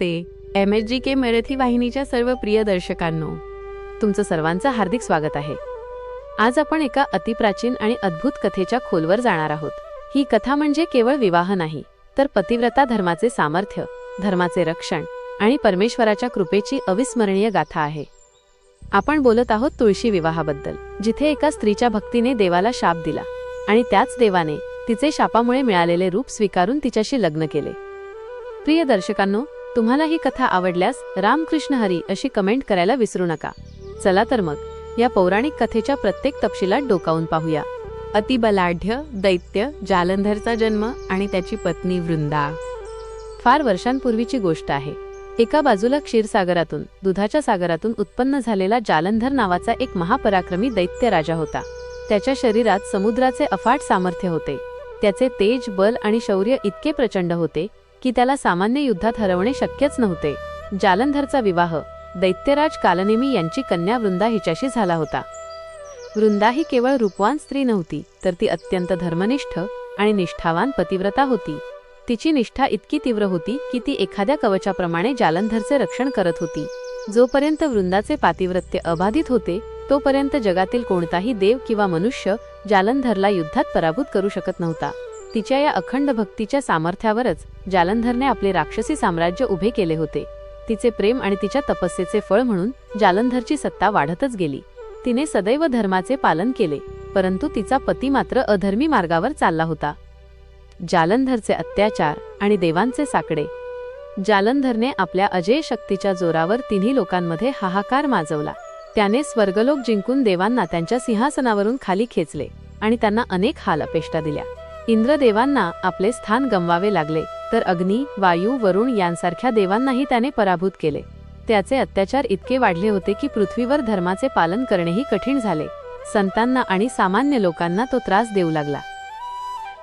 नमस्ते M H G K Marathi वाहिनीच्या सर्व प्रिय दर्शकांनो तुमचं सर्वांचं हार्दिक स्वागत आहे. आज आपण एका अतिप्राचीन आणि अद्भुत कथेच्या खोलवर जाणार आहोत. ही कथा म्हणजे केवळ विवाह नाही तर पतिव्रता धर्माचे सामर्थ्य धर्माचे रक्षण आणि परमेश्वराच्या कृपेची अविस्मरणीय गाथा आहे. आपण बोलत आहोत तुळशी विवाहाबद्दल जिथे एका स्त्रीच्या भक्तीने देवाला शाप दिला आणि त्याच देवाने तिचे शापामुळे मिळालेले रूप स्वीकारून तिच्याशी लग्न केले. प्रिय दर्शकांनो तुम्हाला ही कथा आवडल्यास रामकृष्ण हरी अशी कमेंट करायला विसरू नका. चला तर मग या पौराणिक कथेच्या प्रत्येक तपशिलात डोकावून पाहूया. अतिबलाढ्य दैत्य जालंधरचा जन्म आणि त्याची पत्नी वृंदा. फार वर्षांपूर्वीची गोष्ट आहे. एका बाजूला क्षीरसागरातून दुधाच्या सागरातून उत्पन्न झालेला जालंधर नावाचा एक महापराक्रमी दैत्य राजा होता. त्याच्या शरीरात समुद्राचे अफाट सामर्थ्य होते. त्याचे तेज बल आणि शौर्य इतके प्रचंड होते की त्याला सामान्य युद्धात हरवणे शक्यच नव्हते. जालंधरचा विवाह दैत्यराज कालनेमी यांची कन्या वृंदा हिच्याशी झाला होता. वृंदा ही केवळ रूपवान स्त्री नव्हती तर ती अत्यंत धर्मनिष्ठ आणि निष्ठावान पतिव्रता होती. तिची निष्ठा इतकी तीव्र होती की ती एखाद्या कवचाप्रमाणे जालंधरचे रक्षण करत होती. जोपर्यंत वृंदाचे पातिव्रत्य अबाधित होते तोपर्यंत जगातील कोणताही देव किंवा मनुष्य जालंधरला युद्धात पराभूत करू शकत नव्हता. तिच्या या अखंड भक्तीच्या सामर्थ्यावरच जालंधरने आपले राक्षसी साम्राज्य उभे केले होते. तिचे प्रेम आणि तिच्या तपस्येचे फळ म्हणून जालंधरची सत्ता वाढतच गेली. तिने सदैव धर्माचे पालन केले परंतु तिचा पती मात्र अधर्मी मार्गावर चालला होता. जालंधरचे अत्याचार आणि देवांचे साकडे. जालंधरने आपल्या अजय शक्तीच्या जोरावर तिन्ही लोकांमध्ये हाहाकार माजवला. त्याने स्वर्गलोक जिंकून देवांना त्यांच्या सिंहासनावरून खाली खेचले आणि त्यांना अनेक हाल अपेष्टा दिल्या. इंद्रदेवांना आपले स्थान गमवावे लागले तर अग्नी वायू वरुण यांसारख्या देवांनाही त्याने पराभूत केले. त्याचे अत्याचार इतके वाढले होते की पृथ्वीवर धर्माचे पालन करणेही कठीण झाले. संतांना आणि सामान्य लोकांना तो त्रास देऊ लागला.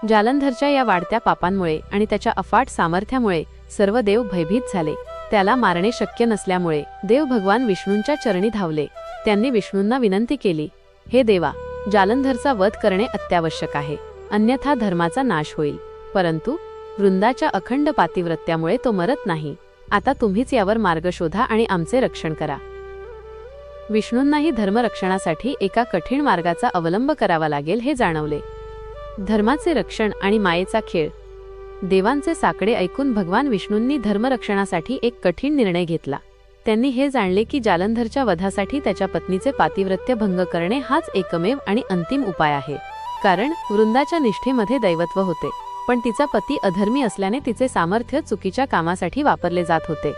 जालंधरच्या या वाढत्या पापांमुळे आणि त्याच्या अफाट सामर्थ्यामुळे सर्व देव भयभीत झाले. त्याला मारणे शक्य नसल्यामुळे देव भगवान विष्णूंच्या चरणी धावले. त्यांनी विष्णूंना विनंती केली हे देवा जालंधरचा वध करणे अत्यावश्यक आहे. अन्यथा धर्माचा नाश होईल. परंतु वृंदाच्या अखंड पातिव्रत्यामुळे तो मरत नाही. आता तुम्हीच यावर मार्ग शोधा आणि आमचे रक्षण करा. विष्णूंनाही धर्मरक्षणासाठी एका कठीण मार्गाचा अवलंब करावा लागेल हे जाणवले. धर्माचे रक्षण आणि मायेचा खेळ. देवांचे साकडे ऐकून भगवान विष्णूंनी धर्मरक्षणासाठी एक कठीण निर्णय घेतला. त्यांनी हे जाणले की जालंधरच्या वधासाठी त्याच्या पत्नीचे पातिव्रत्य भंग करणे हाच एकमेव आणि अंतिम उपाय आहे. कारण वृंदाच्या निष्ठेमध्ये दैवत्व होते. पण तिचा पती अधर्मी असल्याने तिचे सामर्थ्य चुकीच्या कामासाठी वापरले जात होते.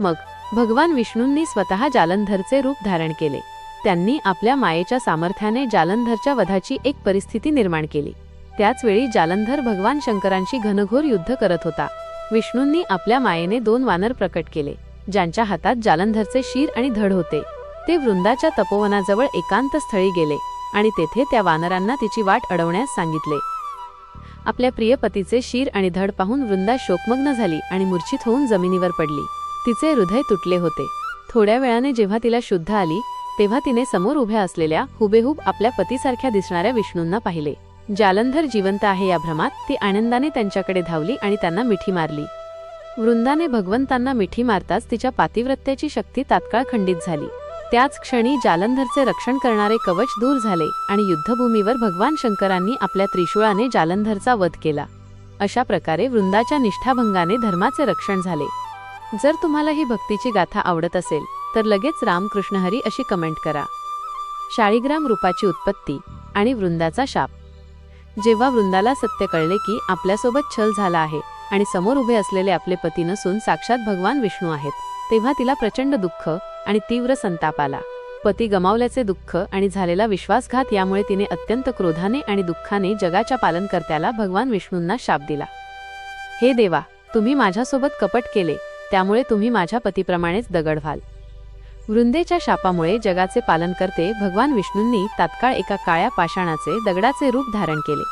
मग भगवान विष्णूंनी स्वतः जालंधरचे रूप धारण केले. त्यांनी आपल्या मायेच्या सामर्थ्याने जालंधरच्या वधाची एक परिस्थिती निर्माण केली. त्याचवेळी जालंधर भगवान शंकरांशी घनघोर युद्ध करत होता. विष्णूंनी आपल्या मायेने दोन वानर प्रकट केले ज्यांच्या हातात जालंधरचे शीर आणि धड होते. ते वृंदाच्या तपोवनाजवळ एकांत स्थळी गेले. आणि तेथे त्या वानरांना तिची वाट अडवण्यास सांगितले. आपल्या प्रिय पतीचे शीर आणि धड पाहून वृंदा शोकमग्न झाली आणि मूर्छित होऊन जमिनीवर पडली. तिचे हृदय तुटले होते. थोड्या वेळाने जेव्हा तिला शुद्ध आली तेव्हा तिने समोर उभ्या असलेल्या हुबेहूब आपल्या पतीसारख्या दिसणाऱ्या विष्णूंना पाहिले. जालंधर जिवंत आहे या भ्रमात ती आनंदाने त्यांच्याकडे धावली आणि त्यांना मिठी मारली. वृंदाने भगवंतांना मिठी मारताच तिच्या पातिव्रत्याची शक्ती तात्काळ खंडित झाली. त्याच क्षणी जालंधरचे रक्षण करणारे कवच दूर झाले आणि युद्धभूमीवर भगवान शंकरांनी आपल्या त्रिशूळाने जालंधरचा वध केला. अशा प्रकारे वृंदाच्या निष्ठाभंगाने धर्माचे रक्षण झाले. जर तुम्हाला ही भक्तीची गाथा आवडत असेल तर लगेच रामकृष्णहरी अशी कमेंट करा. शाळीग्राम रूपाची उत्पत्ती आणि वृंदाचा शाप. जेव्हा वृंदाला सत्य कळले की आपल्यासोबत छल झाला आहे आणि समोर उभे असलेले आपले पती नसून साक्षात भगवान विष्णू आहेत. तेव्हा तिला प्रचंड दुःख आणि तीव्र संताप आला. पती गमावल्याचे दुःख आणि झालेला विश्वासघात यामुळे तिने अत्यंत क्रोधाने आणि दुःखाने जगाच्या पालनकर्त्याला भगवान विष्णूंना शाप दिला. हे देवा तुम्ही माझ्यासोबत कपट केले त्यामुळे तुम्ही माझ्या पतीप्रमाणेच दगड व्हाल. वृंदेच्या शापामुळे जगाचे पालन करते भगवान विष्णूंनी तात्काळ एका काळ्या पाषाणाचे दगडाचे रूप धारण केले.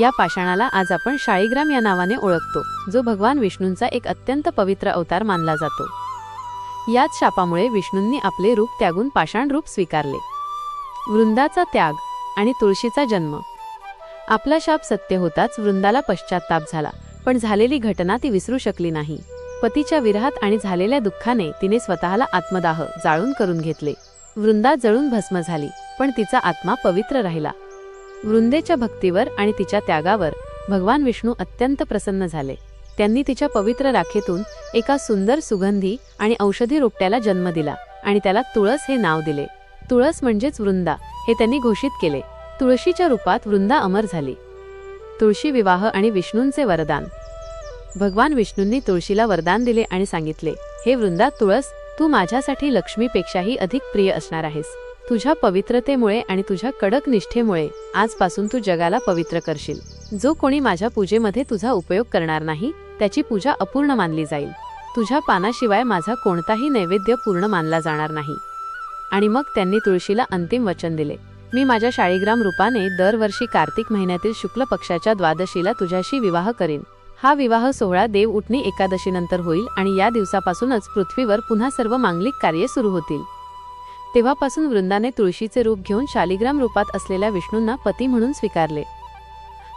या पाषाणाला आज आपण शाळीग्राम या नावाने ओळखतो जो भगवान विष्णूंचा एक अत्यंत पवित्र अवतार मानला जातो. याच शापामुळे विष्णूंनी आपले रूप त्यागून पाषाण रूप स्वीकारले. वृंदाचा त्याग आणि तुळशीचा जन्म. आपला शाप सत्य होताच वृंदाला पश्चाताप झाला पण झालेली घटना ती विसरू शकली नाही. पतीच्या विरहात आणि झालेल्या दुःखाने तिने स्वतःला आत्मदाह जाळून करून घेतले. वृंदा जळून भस्म झाली पण तिचा आत्मा पवित्र राहिला. वृंदेच्या भक्तीवर आणि तिच्या त्यागावर भगवान विष्णू अत्यंत प्रसन्न झाले. त्यांनी तिच्या पवित्र राखेतून एका सुंदर सुगंधी आणि औषधी रोपट्याला जन्म दिला आणि त्याला तुळस हे नाव दिले. तुळस म्हणजेच वृंदा हे त्यांनी घोषित केले. तुळशीच्या रूपात वृंदा अमर झाली. तुळशी विवाह आणि विष्णूंचे वरदान. भगवान विष्णूंनी तुळशीला वरदान दिले आणि सांगितले हे वृंदा तुळस तू माझ्यासाठी लक्ष्मीपेक्षाही अधिक प्रिय असणार आहेस. तुझ्या पवित्रतेमुळे आणि तुझ्या कडक निष्ठेमुळे आजपासून तू जगाला पवित्र करशील. जो कोणी माझ्या पूजेमध्ये तुझा उपयोग करणार नाही त्याची पूजा अपूर्ण मानली जाईल. तुझ्या पानाशिवाय माझा कोणताही नैवेद्य पूर्ण मानला जाणार नाही. आणि मग त्यांनी तुळशीला अंतिम वचन दिले. मी माझ्या शाळीग्राम रूपाने दरवर्षी कार्तिक महिन्यातील शुक्ल पक्षाच्या द्वादशीला तुझ्याशी विवाह करीन. हा विवाह सोहळा देव उठणी एकादशीनंतर होईल आणि या दिवसापासूनच पृथ्वीवर पुन्हा सर्व मांगलिक कार्ये सुरू होतील. तेव्हापासून वृंदाने तुळशीचे रूप घेऊन शालिग्राम रूपात असलेल्या विष्णूंना पती म्हणून स्वीकारले.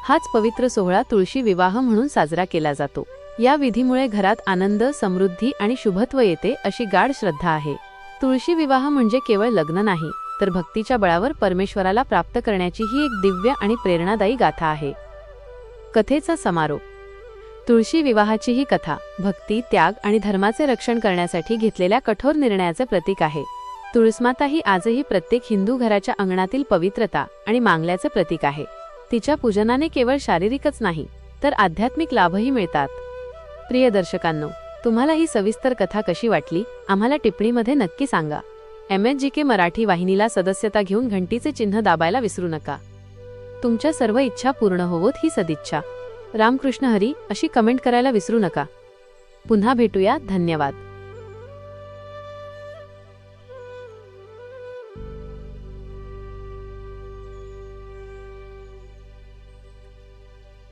हाच पवित्र सोहळा तुळशी विवाह म्हणून साजरा केला जातो. या विधीमुळे घरात आनंद समृद्धी आणि शुभत्व येते अशी गाढ श्रद्धा आहे. तुळशी विवाह म्हणजे केवळ लग्न नाही तर भक्तीच्या बळावर परमेश्वराला प्राप्त करण्याची ही एक दिव्य आणि प्रेरणादायी गाथा आहे. कथेचा समारोप. तुळशी विवाहाची ही कथा भक्ती त्याग आणि धर्माचे रक्षण करण्यासाठी घेतलेल्या कठोर निर्णयाचे प्रतीक आहे. तुळसमाता ही आजही प्रत्येक हिंदू घराच्या अंगणातील पवित्रता आणि मांगल्याचे प्रतीक आहे. तिच्या पूजनाने केवळ शारीरिकच नाही तर आध्यात्मिक लाभही मिळतात. प्रिय दर्शकांनो तुम्हाला ही सविस्तर कथा कशी वाटली आम्हाला टिप्पणीमध्ये नक्की सांगा. M H G K Marathi वाहिनीला सदस्यता घेऊन घंटीचे चिन्ह दाबायला विसरू नका. तुमच्या सर्व इच्छा पूर्ण होवोत ही सदिच्छा. रामकृष्ण हरी अशी कमेंट करायला विसरू नका. पुन्हा भेटूया धन्यवाद.